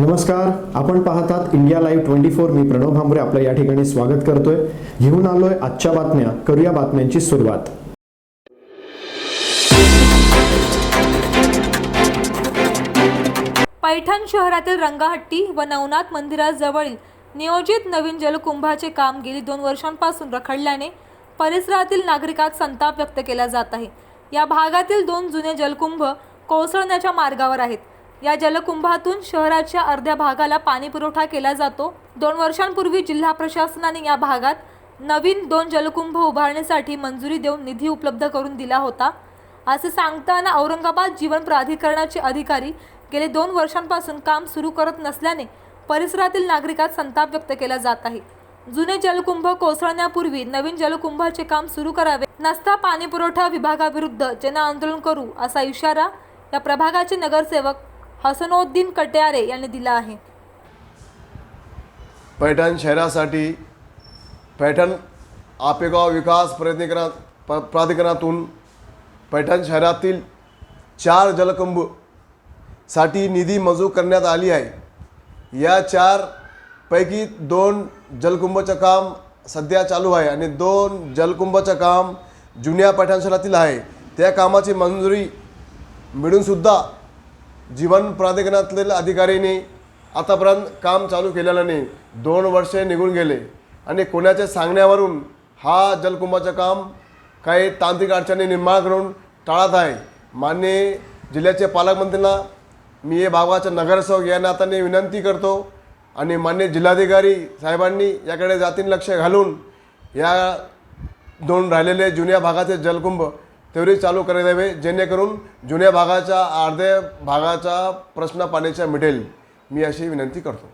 नमस्कार आपण पाहतात इंडिया लाईव्ह ट्वेंटी फोर. मी प्रणव भांबरे आपलं या ठिकाणी स्वागत करतोय. घेऊन आलोय आजच्या बातम्या करूया बातम्यांची सुरुवात. पैठण शहरातील रंगाहट्टी व नवनाथ मंदिराजवळील नियोजित नवीन जलकुंभाचे काम गेली दोन वर्षांपासून रखडल्याने परिसरातील नागरिकात संताप व्यक्त केला जात आहे. या भागातील दोन जुने जलकुंभ कोसळण्याच्या मार्गावर आहेत. या जलकुंभातून शहराच्या अर्ध्या भागाला पाणी पुरवठा केला जातो. दोन वर्षांपूर्वी जिल्हा प्रशासनाने या भागात नवीन दोन जलकुंभ उभारण्यासाठी मंजुरी देऊन निधी उपलब्ध करून दिला होता. असे सांगताना औरंगाबाद जीवन प्राधिकरणाचे अधिकारी गेले दोन वर्षांपासून काम सुरू करत नसल्याने परिसरातील नागरिकात संताप व्यक्त केला जात आहे. जुने जलकुंभ कोसळण्यापूर्वी नवीन जलकुंभाचे काम सुरू करावे. नसता पाणी पुरवठा विभागाविरुद्ध जन आंदोलन करू असा इशारा या प्रभागाचे नगरसेवक हसनोद्दीन कट्यारे यांनी दिला आहे. पैठण शहरासाठी पैठण आपेगाव विकास प्राधिकरणा प प्राधिकरणातून पैठण शहरातील चार जलकुंभसाठी निधी मंजूर करण्यात आली आहे. या चार पैकी दोन जलकुंभचं काम सध्या चालू आहे आणि दोन जलकुंभचं काम जुन्या पैठण शहरातील आहे. त्या कामाची मंजुरी मिळूनसुद्धा जीवन प्राधिकरणातील अधिकारीने आतापर्यंत काम चालू केलेलं नाही. दोन वर्षे निघून गेले. आणि कोणाच्या सांगण्यावरून हा जलकुंभाचं काम काही तांत्रिक अडचणी निर्माण करून टाळत आहे. मान्य जिल्ह्याचे पालकमंत्र्यांना मी हे भागाचा नगरसेवक या नात्याने विनंती करतो आणि मान्य जिल्हाधिकारी साहेबांनी याकडे जातीने लक्ष घालून या दोन राहिलेले जुन्या भागाचे जलकुंभ तेवढे चालू करायला हवे जेणेकरून जुन्या भागाच्या अर्ध्या भागाचा प्रश्न पाण्याचा मिटेल मी अशी विनंती करतो.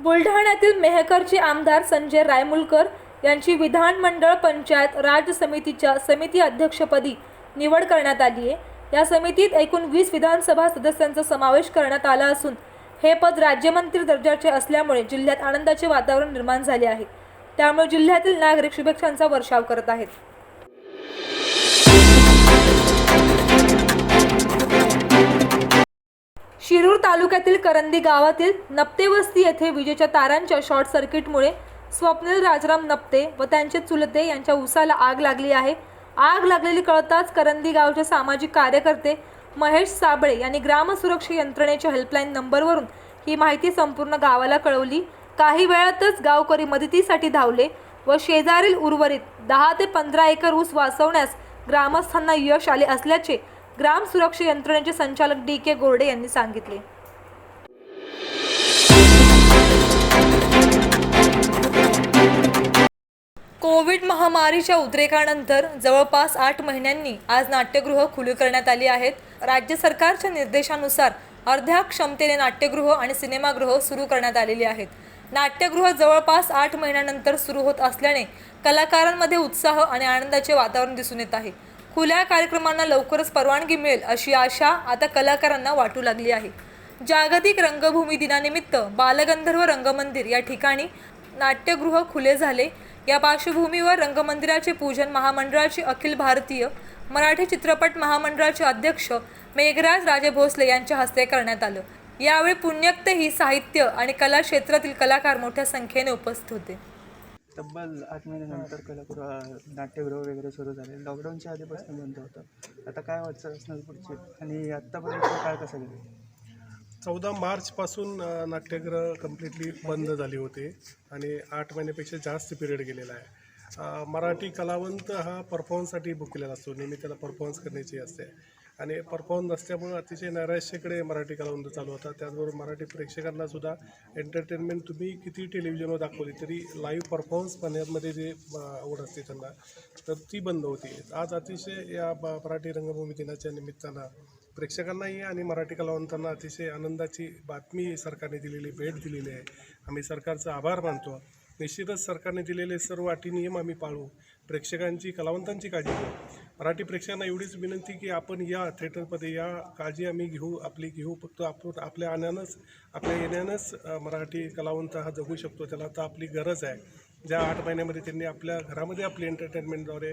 बुलढाण्यातील मेहकरचे आमदार संजय रायमुलकर यांची विधानमंडळ पंचायत राज समितीच्या समिती अध्यक्षपदी निवड करण्यात आली आहे. या समितीत एकूण वीस विधानसभा सदस्यांचा समावेश करण्यात आला असून हे पद राज्यमंत्री दर्जाचे असल्यामुळे जिल्ह्यात आनंदाचे वातावरण निर्माण झाले आहे. त्यामुळे जिल्ह्यातील नागरिक शुभेच्छांचा वर्षाव करत आहेत. शिरूर तालुक्यातील करंदी गावातील नप्ते वस्ती येथे विजेच्या तारांच्या शॉर्ट सर्किटमुळे स्वप्नील राजराम नप्ते व त्यांचे चुलते यांच्या उसाला आग लागली आहे. आग लागलेली कळताच करंदी गावचे सामाजिक कार्यकर्ते महेश साबळे यांनी ग्रामसुरक्षा यंत्रणेच्या हेल्पलाईन नंबरवरून ही माहिती संपूर्ण गावाला कळवली. काही वेळातच गावकरी मदतीसाठी धावले व शेजारील उर्वरित दहा ते पंधरा एकर ऊस वाचवण्यास ग्रामस्थांना यश आले असल्याचे ग्राम सुरक्षा यंत्रणेचे संचालक डी के गोरडे यांनी सांगितले. कोविड महामारीच्या उद्रेकानंतर जवळपास आठ महिन्यांनी आज नाट्यगृह खुली करण्यात आली आहेत. राज्य सरकारच्या निर्देशानुसार अर्ध्या क्षमतेने नाट्यगृह आणि सिनेमागृह सुरू करण्यात आलेली आहेत. नाट्यगृह जवळपास आठ महिन्यानंतर सुरू होत असल्याने कलाकारांमध्ये उत्साह आणि आनंदाचे वातावरण दिसून येत आहे. खुल्या कार्यक्रमांना लवकरच परवानगी मिळेल अशी आशा आता कलाकारांना वाटू लागली आहे. जागतिक रंगभूमी दिनानिमित्त बालगंधर्व रंगमंदिर या ठिकाणी नाट्यगृह खुले झाले. या पार्श्वभूमीवर रंगमंदिराचे पूजन महामंडळाचे अखिल भारतीय मराठी चित्रपट महामंडळाचे अध्यक्ष मेघराज राजे भोसले यांच्या हस्ते करण्यात आलं. यावेळी पुण्यक्तही साहित्य आणि कला क्षेत्रातील कलाकार मोठ्या संख्येने उपस्थित होते. तब्बल आठ महिन्यानंतर कलागृह नाट्यगृह वगैरे सुरू झाले. लॉकडाऊनच्या आधीपासून बंद होतं. आता काय वाटचं असणार पुढचे? आणि आत्तापर्यंत काय कसं गेलं? चौदा मार्चपासून नाट्यगृह कम्प्लिटली बंद झाली होते आणि आठ महिन्यापेक्षा जास्त पिरियड गेलेला आहे. मराठी कलावंत हा परफॉर्मन्ससाठी बुक केलेला असतो. नेहमी त्याला परफॉर्मन्स करण्याची असते. आणि परफॉर्मन्स नसल्यामुळं अतिशय नैराश्यकडे मराठी कलावंत चालू होता. त्याचबरोबर मराठी प्रेक्षकांना सुद्धा एंटरटेनमेंट तुम्ही किती टेलिव्हिजनवर दाखवली तरी लाईव्ह परफॉर्मन्स पाहण्यामध्ये जे आवड असते त्यांना तर ती बंद होती. आज अतिशय या मराठी रंगभूमी दिनाच्या निमित्तानं प्रेक्षकांनाही आणि मराठी कलावंतांना अतिशय आनंदाची बातमी सरकारने दिलेली भेट दिलेली आहे. आम्ही सरकारचा आभार मानतो. निश्चितच सरकारने दिलेले सर्व अटी नियम आम्ही पाळू. प्रेक्षकांची कलावंतांची काळजी घेऊ. मराठी प्रेक्षकांना एवढीच विनंती की आपण या थिएटरमध्ये या काळजी आम्ही घेऊ आपली घेऊ फक्त आपण आपल्या आण्यानंच आपल्या येण्यानंच मराठी कलावंत हा जगू शकतो. त्याला आता आपली गरज आहे. ज्या आठ महिन्यामध्ये त्यांनी आपल्या घरामध्ये आपली एंटरटेनमेंटद्वारे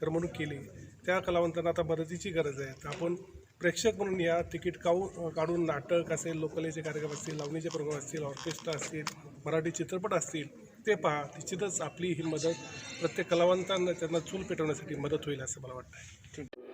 करमणूक केली त्या कलावंतांना आता मदतीची गरज आहे. तर आपण प्रेक्षक म्हणून या तिकीट काऊ काढून नाटक असेल लोकलेचे कार्यक्रम असतील लावणीचे प्रोग्राम असतील ऑर्केस्ट्रा असतील मराठी चित्रपट असतील ते पहा निश्चितच आपली ही मदत प्रत्येक कलावंतांना त्यांना चूल पेटवण्यासाठी मदत होईल असं मला वाटतं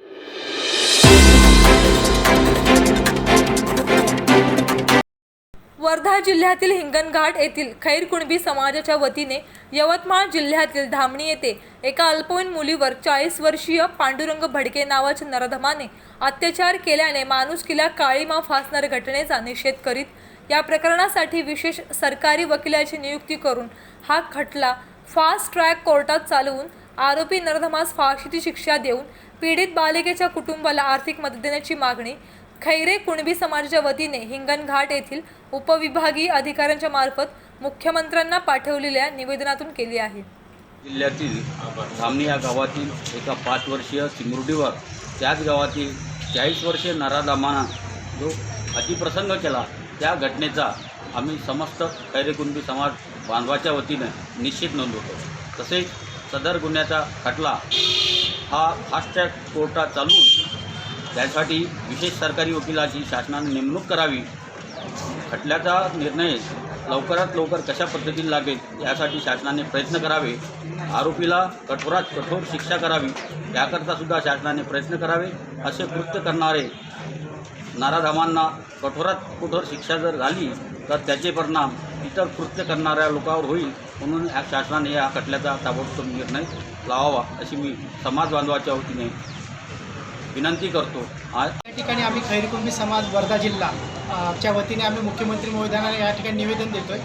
वर्धा जिल्ह्यातील हिंगणघाट येथील खैर कुणबी समाजाच्या वतीने यवतमाळ जिल्ह्यातील धामणी येथे एका अल्पवयीन मुलीवर चाळीस वर्षीय पांडुरंग भडके नावाच्या नरधमाने अत्याचार केल्याने माणुसकीला काळीमा फासणाऱ्या घटनेचा निषेध करीत या प्रकरणासाठी विशेष सरकारी वकिलाची नियुक्ती करून हा खटला फास्ट ट्रॅक कोर्टात चालवून आरोपी नरधमास फाशीची शिक्षा देऊन पीडित बालिकेच्या कुटुंबाला आर्थिक मदत देण्याची मागणी खैरे कुणबी समाजाच्या वतीने हिंगणघाट येथील उपविभागीय अधिकाऱ्यांच्या मार्फत मुख्यमंत्र्यांना पाठवलेल्या निवेदनातून केली आहे. जिल्ह्यातील धामणी या गावातील एका पाच वर्षीय सिमुर्डीवर त्याच गावातील चाळीस वर्षीय नराधामाना जो अतिप्रसंग केला त्या घटनेचा आम्ही समस्त खैरेकुंबी समाज बांधवाच्या वतीनं निश्चित नोंदवतो तसेच सदर गुन्ह्याचा खटला हा फास्ट ट्रॅक कोर्टात चालवून त्यासाठी विशेष सरकारी वकिलाची शासनाने नेमणूक करावी. खटल्याचा निर्णय लवकरात लवकर कशा पद्धतीने लागेल यासाठी शासनाने प्रयत्न करावे. आरोपीला कठोरात कठोर शिक्षा करावी याकरता सुद्धा शासनाने प्रयत्न करावे असे कृत्य करणारे नाराधामांना कठोरात कठोर शिक्षा जर झाली तर त्याचे परिणाम इतर कृत्य करणाऱ्या लोकांवर होईल म्हणून या शासनाने या खटल्याचा ताबडतोब निर्णय लावावा अशी मी समाज बांधवाच्या वतीने विनंती करतो. आज या ठिकाणी आम्ही खैरकुंबी समाज वर्धा जिल्हा च्या वतीने आम्ही मुख्यमंत्री महोदयांना या ठिकाणी निवेदन देतोय.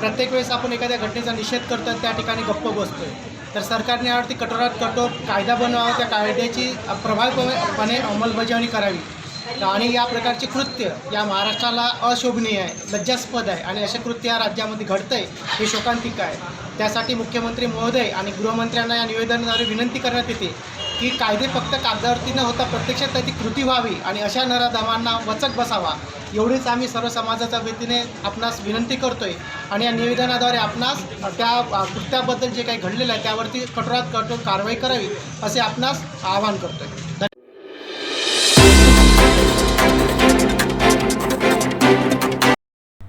प्रत्येक वेळेस आपण एखाद्या घटनेचा निषेध करतोय त्या ठिकाणी गप्प बसतोय. तर सरकारने यावरती कठोरात कठोर कायदा बनवावा त्या कायद्याची प्रभावीपणे अंमलबजावणी करावी. आणि या प्रकारची कृत्य या महाराष्ट्राला अशोभनीय आहे लज्जास्पद आहे आणि असे कृत्य या राज्यामध्ये घडतंय हे शोकांतिक आहे. त्यासाठी मुख्यमंत्री महोदय आणि गृहमंत्र्यांना या निवेदनाद्वारे विनंती करण्यात येते की कायदे फक्त कागदावरती न होता प्रत्यक्षात त्याची कृती व्हावी आणि अशा नराधमांना वचक बसावा एवढीच आम्ही सर्व समाजाच्या वतीने आपणास विनंती करतोय. आणि या निवेदनाद्वारे आपणास त्या कृत्याबद्दल जे काही घडलेलं आहे त्यावरती कठोरात कठोर कारवाई करावी असे आपणास आवाहन करतोय.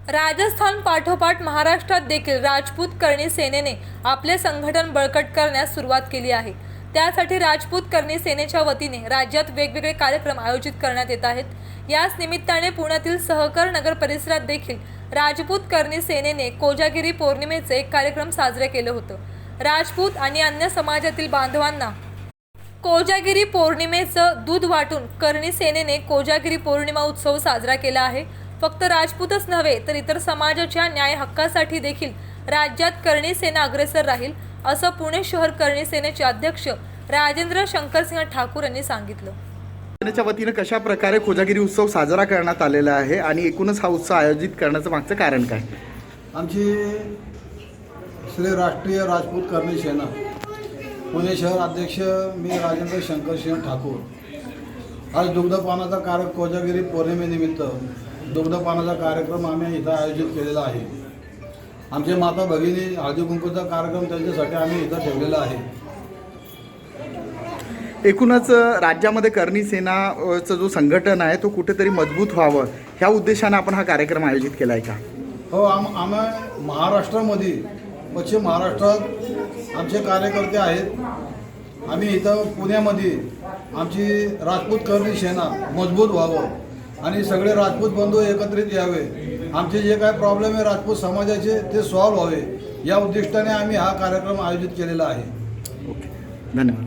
राजस्थान पाठोपाठ महाराष्ट्रात देखील राजपूत करणी सेनेने आपले संघटन बळकट करण्यास सुरुवात केली आहे. त्यासाठी राजपूत करणी सेनेच्या वतीने राज्यात वेगवेगळे कार्यक्रम आयोजित करण्यात येत आहेत. याच निमित्ताने पुण्यातील सहकर नगर परिसरात देखील राजपूत करणी सेनेने कोजागिरी पौर्णिमेचे एक कार्यक्रम साजरे केलं होतं. राजपूत आणि अन्य समाजातील बांधवांना कोजागिरी पौर्णिमेचं दूध वाटून करणी सेनेने कोजागिरी पौर्णिमा उत्सव साजरा केला आहे. फक्त राजपूतच नव्हे तर इतर समाजाच्या न्याय हक्कासाठी देखील राज्यात करणी सेना अग्रेसर राहील असं पुणे शहर करणी सेनेचे अध्यक्ष राजेंद्र शंकरसिंह ठाकूर यांनी सांगितलं. सेनेच्या वतीनं कशा प्रकारे कोजागिरी उत्सव साजरा करण्यात आलेला आहे आणि एकूणच हा उत्सव आयोजित करण्याचं मागचं कारण काय? आमची श्री राष्ट्रीय राजपूत करणी सेना पुणे शहर अध्यक्ष मी राजेंद्र शंकरसिंह ठाकूर. आज दुग्धपानाचा कार्य कोजागिरी पौर्णिमेनिमित्त दुग्धपानाचा कार्यक्रम आम्ही इथं आयोजित केलेला आहे. आमचे माता भगिनी हळदी कुंकूचा कार्यक्रम त्यांच्यासाठी आम्ही इथं ठेवलेला आहे. एकूणच राज्यामध्ये करणी सेनाचं जो संघटन आहे तो कुठेतरी मजबूत व्हावं ह्या उद्देशाने आपण हा कार्यक्रम आयोजित केला आहे का? हो आम आम्ही महाराष्ट्रामध्ये पश्चिम महाराष्ट्रात आमचे कार्यकर्ते आहेत. आम्ही इथं पुण्यामध्ये आमची राजपूत करणी सेना मजबूत व्हावं. आणि सगळे राजपूत बंधू एकत्रित यावे. आमचे जे काय प्रॉब्लेम आहे राजपूत समाजाचे ते सॉल्व्ह व्हावे. या उद्दिष्टाने आम्ही हा कार्यक्रम आयोजित केलेला आहे. ओके धन्यवाद.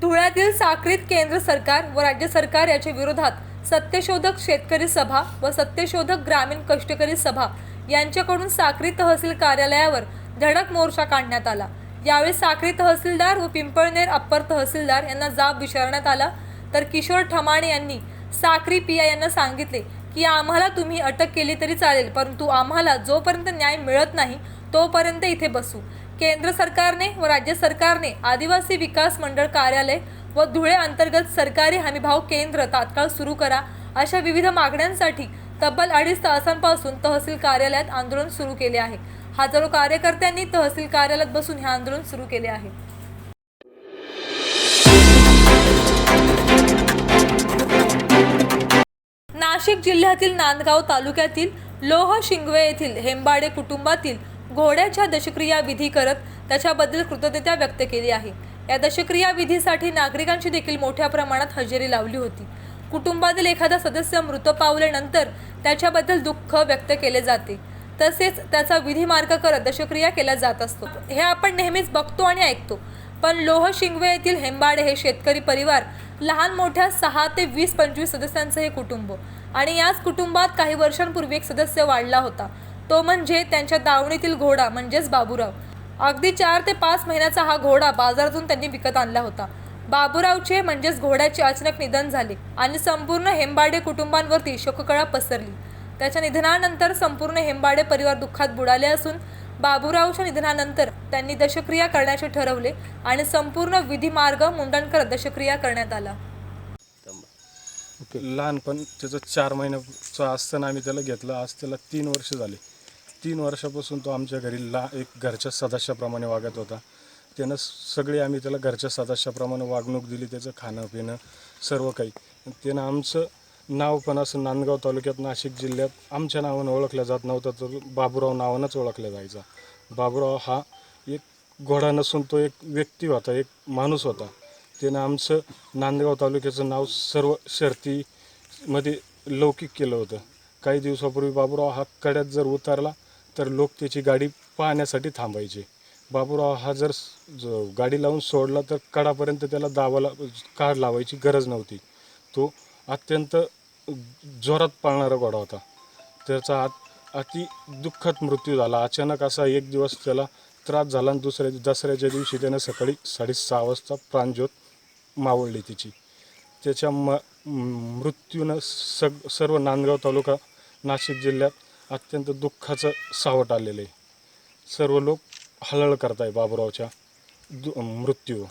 धुळ्यातील साखरीत केंद्र सरकार व राज्य सरकार याच्या विरोधात सत्यशोधक शेतकरी सभा व सत्यशोधक ग्रामीण कष्टकरी सभा यांच्याकडून साखरी तहसील कार्यालयावर धडक मोर्चा काढण्यात आला. यावेळी साक्री तहसीलदार व पिंपळनेर अप्पर तहसीलदार यांना जाब विचारण्यात आला. तर किशोर ठमाणे यांनी साक्री पिया यांना सांगितले की आम्हाला तुम्ही अटक केली तरी चालेल परंतु आम्हाला जोपर्यंत न्याय मिळत नाही तोपर्यंत इथे बसू. केंद्र सरकारने व राज्य सरकारने आदिवासी विकास मंडळ कार्यालय व धुळे अंतर्गत सरकारी हमीभाव केंद्र तात्काळ सुरू करा अशा विविध मागण्यांसाठी तब्बल अडीच तासांपासून तहसील कार्यालयात आंदोलन सुरू केले आहे. हजारो कार्यकर्त्यांनी तहसील कार्यालयात बसून हे आंदोलन सुरू केले आहे. नाशिक जिल्ह्यातील नांदगाव तालुक्यातील लोह शिंगवे येथील हेंबाडे कुटुंबातील घोड्याच्या दशक्रिया विधी करत त्याच्याबद्दल कृतज्ञता व्यक्त केली आहे. या दशक्रिया विधीसाठी नागरिकांची देखील मोठ्या प्रमाणात हजेरी लावली होती. कुटुंबातील एखादा सदस्य मृत पावल्यानंतर त्याच्याबद्दल दुःख व्यक्त केले जाते. तसेच त्याचा विधिमार्ग करत दशक्रिया केला जात असतो. हे आपण नेहमीच बघतो आणि ऐकतो. पण लोह शिंगवे येथील हेंबाडे हे शेतकरी परिवार लहान मोठ्या सहा ते वीस पंचवीस सदस्यांचं हे कुटुंब आणि याच कुटुंबात काही वर्षांपूर्वी एक सदस्य वाढला होता. तो म्हणजे त्यांच्या दावणीतील घोडा म्हणजेच बाबूराव. अगदी चार ते पाच महिन्याचा हा घोडा बाजारातून त्यांनी विकत आणला होता. बाबूरावचे म्हणजेच घोड्याचे अचानक निधन झाले आणि संपूर्ण हेंबाडे कुटुंबांवरती शोककळा पसरली. त्याच्या निधनानंतर संपूर्ण हेंबाडे परिवार दुःखात बुडाले असून बाबूरावच्या निधनानंतर त्यांनी दशक्रिया करण्याचे ठरवले आणि संपूर्ण विधीमार्ग मुंडणकर दशक्रिया करण्यात आला. ओके लहानपण त्याचं चार महिन्याचं असताना आम्ही त्याला घेतलं. आज त्याला तीन वर्ष झाले. तीन वर्षापासून तो आमच्या घरी ला एक घरच्या सदस्याप्रमाणे वागत होता. त्यानं सगळे आम्ही त्याला घरच्या सदस्याप्रमाणे वागणूक दिली त्याचं खाणं पिणं सर्व काही. त्यानं आमचं नाव पण असं नांदगाव तालुक्यात नाशिक जिल्ह्यात आमच्या नावानं ओळखलं जात नव्हतं तर बाबूराव नावानंच ओळखला जायचा. बाबूराव हा एक घोडा नसून तो एक व्यक्ती होता एक माणूस होता. त्यानं आमचं नांदगाव तालुक्याचं नाव सर्व शर्तीमध्ये लौकिक केलं होतं. काही दिवसापूर्वी बाबूराव हा कड्यात जर उतरला तर लोक त्याची गाडी पाहण्यासाठी थांबायचे. बाबूराव हा जर गाडी लावून सोडला तर कडापर्यंत त्याला दाबाला कार लावायची गरज नव्हती. तो अत्यंत जोरात पाळणारा घोडा होता. त्याचा आत अति दुःखद मृत्यू झाला. अचानक असा एक दिवस त्याला त्रास झाला आणि दुसऱ्या दसऱ्याच्या दिवशी त्यानं सकाळी साडेसहा वाजता प्राणज्योत मावळली तिची. त्याच्या म मृत्यूनं सग सर्व नांदगाव तालुका नाशिक जिल्ह्यात अत्यंत दुःखाचं सावट आलेलं आहे. सर्व लोक हळहळ करत आहे बाबुरावच्या दु मृत्यू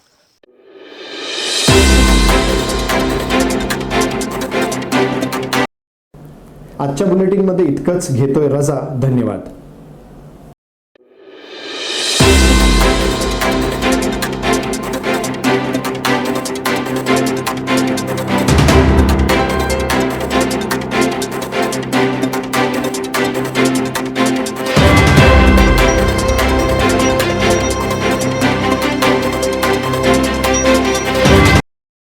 आजच्या बुलेटिनमध्ये इतकंच. घेतोय रजा. धन्यवाद.